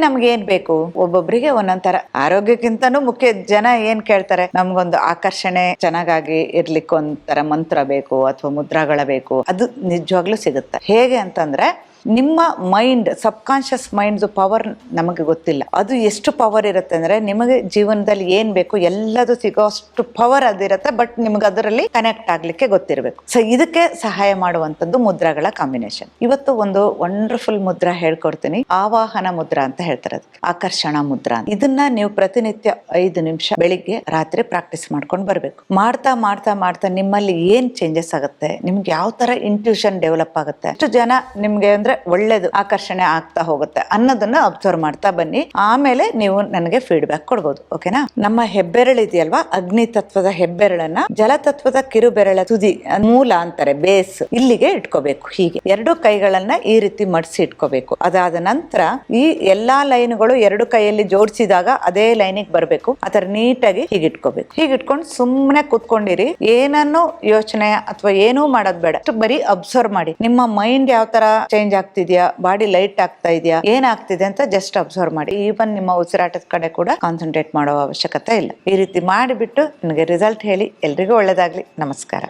ನಮ್ಗೆ ಏನ್ ಬೇಕು? ಒಬ್ಬೊಬ್ರಿಗೆ ಒಂದೊಂದರ ಆರೋಗ್ಯಕ್ಕಿಂತನೂ ಮುಖ್ಯ, ಜನ ಏನ್ ಕೇಳ್ತಾರೆ? ನಮ್ಗೊಂದು ಆಕರ್ಷಣೆ ಚೆನ್ನಾಗಾಗಿ ಇರ್ಲಿಕ್ಕೆ ಒಂಥರ ಮಂತ್ರ ಬೇಕು ಅಥವಾ ಮುದ್ರಾಗಳ ಬೇಕು. ಅದು ನಿಜವಾಗ್ಲೂ ಸಿಗುತ್ತೆ. ಹೇಗೆ ಅಂತಂದ್ರೆ ನಿಮ್ಮ mind subconscious mind power ನಮಗೆ ಗೊತ್ತಿಲ್ಲ. ಅದು ಎಷ್ಟು ಪವರ್ ಇರುತ್ತೆ ಅಂದ್ರೆ ನಿಮಗೆ ಜೀವನದಲ್ಲಿ ಏನ್ ಬೇಕು ಎಲ್ಲದು ಸಿಗೋ ಅಷ್ಟು ಪವರ್ ಅದಿರುತ್ತೆ ಬಟ್ ನಿಮ್ಗೆ ಅದರಲ್ಲಿ ಕನೆಕ್ಟ್ ಆಗ್ಲಿಕ್ಕೆ ಗೊತ್ತಿರಬೇಕು. ಸೊ ಇದಕ್ಕೆ ಸಹಾಯ ಮಾಡುವಂತದ್ದು ಮುದ್ರಾಗಳ ಕಾಂಬಿನೇಷನ್ ಇವತ್ತು ಒಂದು ವಂಡರ್ಫುಲ್ ಮುದ್ರಾ ಹೇಳ್ಕೊಡ್ತೀನಿ. ಆವಾಹನ ಮುದ್ರಾ ಅಂತ ಹೇಳ್ತಾರೆ ಅದಕ್ಕೆ. ಆಕರ್ಷಣ ಮುದ್ರಾ ಇದನ್ನ ನೀವು ಪ್ರತಿನಿತ್ಯ ಐದು ನಿಮಿಷ ಬೆಳಿಗ್ಗೆ ರಾತ್ರಿ ಪ್ರಾಕ್ಟೀಸ್ ಮಾಡ್ಕೊಂಡು ಬರ್ಬೇಕು. ಮಾಡ್ತಾ ಮಾಡ್ತಾ ಮಾಡ್ತಾ ನಿಮ್ಮಲ್ಲಿ ಏನ್ ಚೇಂಜಸ್ ಆಗುತ್ತೆ, ನಿಮ್ಗೆ ಯಾವ ತರ ಇಂಟ್ಯೂಷನ್ ಡೆವಲಪ್ ಆಗುತ್ತೆ ಎಷ್ಟು ಜನ ನಿಮ್ಗೆ ಅಂದ್ರೆ ಒಳ್ಳೇದು ಆಕರ್ಷಣೆ ಆಗ್ತಾ ಹೋಗುತ್ತೆ ಅನ್ನೋದನ್ನ ಅಬ್ಸರ್ವ್ ಮಾಡ್ತಾ ಬನ್ನಿ. ಆಮೇಲೆ ನೀವು ನನಗೆ ಫೀಡ್ಬ್ಯಾಕ್ ಕೊಡ್ಬೋದು ಓಕೆನಾ ನಮ್ಮ ಹೆಬ್ಬೆರಳು ಇದೆಯಲ್ವಾ? ಅಗ್ನಿ ತತ್ವದ ಹೆಬ್ಬೆರಳನ್ನ ಜಲತತ್ವದ ಕಿರುಬೆರಳ ತುದಿ ಮೂಲ ಅಂತಾರೆ, ಬೇಸ್. ಇಲ್ಲಿಗೆ ಇಟ್ಕೋಬೇಕು, ಹೀಗೆ. ಎರಡು ಕೈಗಳನ್ನ ಈ ರೀತಿ ಮಡಿಸಿ ಇಟ್ಕೋಬೇಕು. ಅದಾದ ನಂತರ ಈ ಎಲ್ಲಾ ಲೈನ್ಗಳು ಎರಡು ಕೈಯಲ್ಲಿ ಜೋಡಿಸಿದಾಗ ಅದೇ ಲೈನಿಗೆ ಬರಬೇಕು. ಆತರ ನೀಟಾಗಿ ಹೀಗೆ ಇಟ್ಕೊಂಡು ಸುಮ್ಮನೆ ಕೂತ್ಕೊಂಡಿರಿ. ಏನನ್ನು ಯೋಚನೆ ಅಥವಾ ಏನೂ ಮಾಡೋದ್ ಬೇಡ. ಬರೀ ಅಬ್ಸರ್ವ್ ಮಾಡಿ. ನಿಮ್ಮ ಮೈಂಡ್ ಯಾವ ತರ ಚೇಂಜ್ ಆಗ್ತಿದ್ಯಾ? ಬಾಡಿ ಲೈಟ್ ಆಗ್ತಾ ಇದೆಯಾ? ಏನಾಗ್ತಿದೆ ಅಂತ ಜಸ್ಟ್ ಅಬ್ಸರ್ವ್ ಮಾಡಿ. ಈವನ್ ನಿಮ್ಮ ಉಸಿರಾಟದ ಕಡೆ ಕೂಡ ಕಾನ್ಸಂಟ್ರೇಟ್ ಮಾಡೋ ಅವಶ್ಯಕತೆ ಇಲ್ಲ. ಈ ರೀತಿ ಮಾಡಿಬಿಟ್ಟು ನನಗೆ ರಿಸಲ್ಟ್ ಹೇಳಿ. ಎಲ್ರಿಗೂ ಒಳ್ಳೇದಾಗ್ಲಿ. ನಮಸ್ಕಾರ.